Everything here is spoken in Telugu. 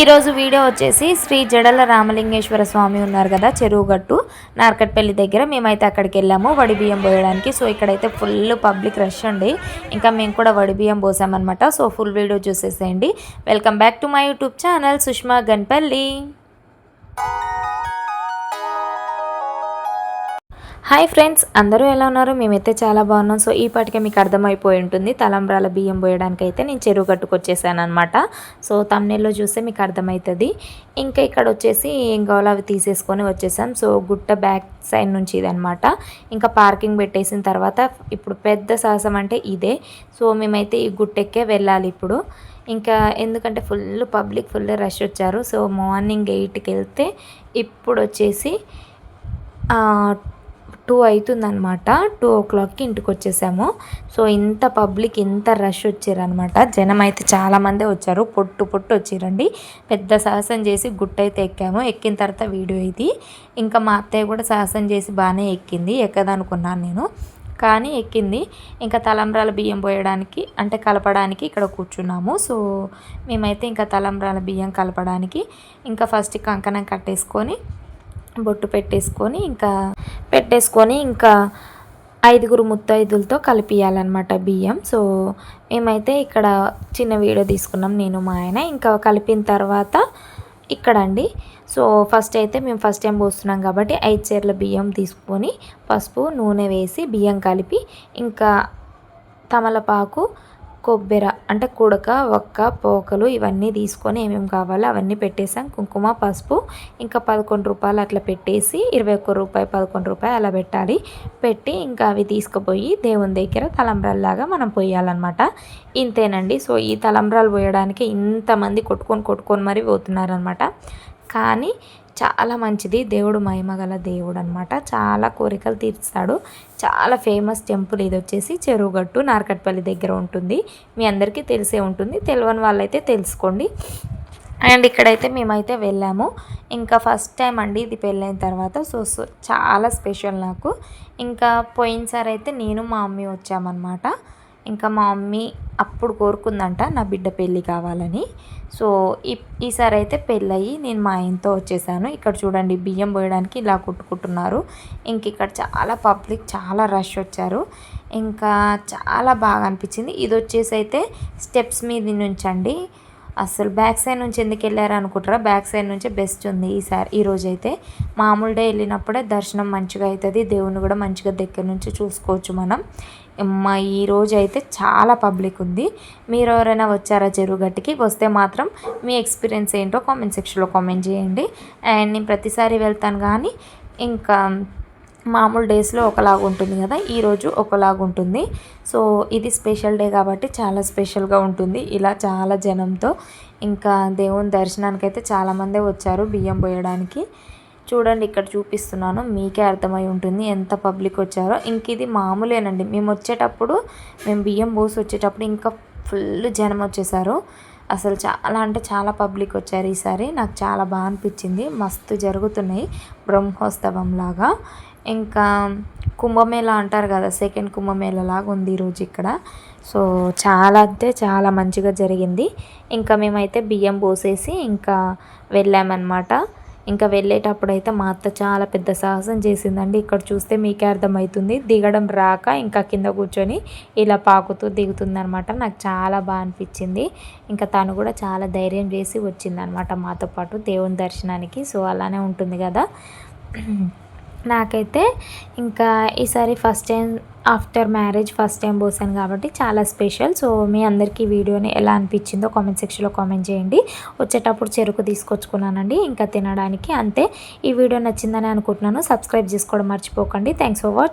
ఈరోజు వీడియో వచ్చేసి శ్రీ జడల రామలింగేశ్వర స్వామి ఉన్నారు కదా చెరువుగట్టు నార్కట్పల్లి దగ్గర. మేమైతే అక్కడికి వెళ్ళాము వడి బియ్యం పోయడానికి. సో ఇక్కడైతే ఫుల్ పబ్లిక్ రష్ అండి. ఇంకా మేము కూడా వడి బియ్యం పోసామన్నమాట. సో ఫుల్ వీడియో చూసేసేయండి. Welcome back to my YouTube channel Sushma Ganpalli hi friends అందరూ ఎలా ఉన్నారు? మేమైతే చాలా బాగున్నాం. సో ఈ పాటికే మీకు అర్థమైపోయి ఉంటుంది. తలంబ్రాల బియ్యం పోయడానికి అయితే నేను చెరువు కట్టుకొచ్చేసాను అనమాట సో తమ్నెల్లో చూస్తే మీకు అర్థమవుతుంది ఇంకా ఇక్కడ వచ్చేసి ఏం కావాలో అవి తీసేసుకొని వచ్చేసాం. సో గుట్ట బ్యాక్ సైడ్ నుంచి ఇదనమాట ఇంకా పార్కింగ్ పెట్టేసిన తర్వాత ఇప్పుడు పెద్ద సాహసం అంటే ఇదే. సో మేమైతే ఈ గుట్టెక్కే వెళ్ళాలి ఇప్పుడు. ఇంకా ఎందుకంటే ఫుల్ పబ్లిక్ ఫుల్ రష్ వచ్చారు. సో మార్నింగ్ ఎయిట్కి వెళ్తే ఇప్పుడు వచ్చేసి టూ అవుతుందనమాట టూ ఓ క్లాక్కి ఇంటికి వచ్చేసాము సో ఇంత పబ్లిక్ ఇంత రష్ వచ్చారనమాట జనం అయితే చాలామందే వచ్చారు. పొట్టు పొట్టు వచ్చారండి. పెద్ద సాహసం చేసి గుట్టయితే ఎక్కాము. ఎక్కిన తర్వాత వీడియో ఇది. ఇంకా మా అత్తయ్య కూడా సాహసం చేసి బాగానే ఎక్కింది. ఎక్కదనుకున్నాను నేను. కానీ ఎక్కింది. ఇంకా తలంబ్రాల బియ్యం పోయడానికి అంటే కలపడానికి ఇక్కడ కూర్చున్నాము. సో మేమైతే ఇంకా తలంబ్రాల బియ్యం కలపడానికి ఇంకా ఫస్ట్ కంకణం కట్టేసుకొని బొట్టు పెట్టేసుకొని ఇంకా పెట్టేసుకొని ఇంకా ఐదుగురు ముత్తైదులతో కలిపియాలన్నమాట బియ్యం. సో మేమైతే ఇక్కడ చిన్న వీడియో తీసుకున్నాం నేను మా ఆయన. ఇంకా కలిపిన తర్వాత ఇక్కడ అండి సో ఫస్ట్ అయితే మేము ఫస్ట్ టైం పోస్తున్నాం కాబట్టి ఐదు చీరల బియ్యం తీసుకొని పసుపు నూనె వేసి బియ్యం కలిపి ఇంకా తమలపాకు కొబ్బెర అంటే కుడక ఒక్క పోకలు ఇవన్నీ తీసుకొని ఏమేమి కావాలో అవన్నీ పెట్టేసాం కుంకుమ పసుపు ఇంకా పదకొండు రూపాయలు అట్లా పెట్టేసి ఇరవై ఒక్క రూపాయి పదకొండు రూపాయలు అలా పెట్టాలి. పెట్టి ఇంకా అవి తీసుకుపోయి దేవుని దగ్గర తలంబ్రల్లాగా మనం పోయాలన్నమాట. ఇంతేనండి. సో ఈ తలంబ్రాలు పోయడానికి ఇంతమంది కొట్టుకొని కొట్టుకొని మరీ పోతున్నారనమాట కానీ చాలా మంచిది. దేవుడు మహిమగల దేవుడు అనమాట చాలా కోరికలు తీర్చాడు చాలా ఫేమస్ టెంపుల్ ఇది వచ్చేసి చెరువుగట్టు నార్కట్పల్లి దగ్గర ఉంటుంది. మీ అందరికీ తెలిసే ఉంటుంది. తెలియని వాళ్ళైతే తెలుసుకోండి. అండ్ ఇక్కడైతే మేమైతే వెళ్ళాము. ఇంకా ఫస్ట్ టైం అండి ఇది పెళ్ళైన తర్వాత. సో సో చాలా స్పెషల్ నాకు. ఇంకా పోయినసారి అయితే నేను మా మమ్మీ వచ్చామన్నమాట. ఇంకా మా మమ్మీ అప్పుడు కోరుకుందంట నా బిడ్డ పెళ్ళి కావాలని. సో ఈ ఈసారి అయితే పెళ్ళయి నేను మా ఆయనతో వచ్చేసాను. ఇక్కడ చూడండి బియ్యం పోయడానికి ఇలా కుట్టుకుంటున్నారు. ఇంక ఇక్కడ చాలా పబ్లిక్ చాలా రష్ వచ్చారు. ఇంకా చాలా బాగా అనిపించింది. ఇది వచ్చేసి అయితే స్టెప్స్ మీద నుంచండి. అస్సలు అసలు బ్యాక్ సైడ్ నుంచి ఎందుకు వెళ్ళారు అనుకుంటారా? బ్యాక్ సైడ్ నుంచే బెస్ట్ ఉంది ఈసారి ఈరోజు అయితే మామూలు డే వెళ్ళినప్పుడే దర్శనం మంచిగా అవుతుంది దేవుని కూడా మంచిగా దగ్గర నుంచి చూసుకోవచ్చు మనం. మా ఈ అయితే చాలా పబ్లిక్ ఉంది. మీరు ఎవరైనా వచ్చారా చెరువుగట్టుకి? వస్తే మాత్రం మీ ఎక్స్పీరియన్స్ ఏంటో కామెంట్ సెక్షన్లో కామెంట్ చేయండి. అండ్ నేను ప్రతిసారి వెళ్తాను కానీ ఇంకా మామూలు డేస్లో ఒకలాగా ఉంటుంది కదా ఈరోజు ఒకలాగా ఉంటుంది. సో ఇది స్పెషల్ డే కాబట్టి చాలా స్పెషల్గా ఉంటుంది. ఇలా చాలా జనంతో ఇంకా దేవుని దర్శనానికి అయితే చాలామందే వచ్చారు బియ్యం పోయడానికి. చూడండి ఇక్కడ చూపిస్తున్నాను. మీకే అర్థమై ఉంటుంది ఎంత పబ్లిక్ వచ్చారో. ఇంక ఇది మామూలేనండి. మేము వచ్చేటప్పుడు మేము బియ్యం పోసి వచ్చేటప్పుడు ఇంకా ఫుల్ జనం వచ్చేసారు. అసలు చాలా అంటే చాలా పబ్లిక్ వచ్చారు ఈసారి. నాకు చాలా బాగా అనిపించింది. మస్తు జరుగుతున్నాయి. బ్రహ్మోత్సవం లాగా. ఇంకా కుంభమేళ అంటారు కదా సెకండ్ కుంభమేళ లాగా ఉంది ఈరోజు ఇక్కడ. సో చాలా అంటే చాలా మంచిగా జరిగింది. ఇంకా మేమైతే బియ్యం పోసేసి ఇంకా వెళ్ళామన్నమాట. ఇంకా వెళ్ళేటప్పుడు అయితే మా అత్త చాలా పెద్ద సాహసం చేసిందండి. ఇక్కడ చూస్తే మీకే అర్థమవుతుంది. దిగడం రాక ఇంకా కింద కూర్చొని ఇలా పాకుతూ దిగుతుందనమాట నాకు చాలా బాగా అనిపించింది. ఇంకా తను కూడా చాలా ధైర్యం చేసి వచ్చిందనమాట మాతో పాటు దేవుని దర్శనానికి. సో అలానే ఉంటుంది కదా. నాకైతే ఇంకా ఈసారి first time after marriage first time పోసాను కాబట్టి చాలా స్పెషల్. సో మీ అందరికీ వీడియోని ఎలా అనిపించిందో కామెంట్ సెక్షన్లో కామెంట్ చేయండి. వచ్చేటప్పుడు చెరుకు తీసుకొచ్చుకున్నానండి. ఇంకా తినడానికి అంతే. ఈ వీడియో నచ్చిందని అనుకుంటున్నాను. సబ్స్క్రైబ్ చేసుకోవడం మర్చిపోకండి. Thanks for watch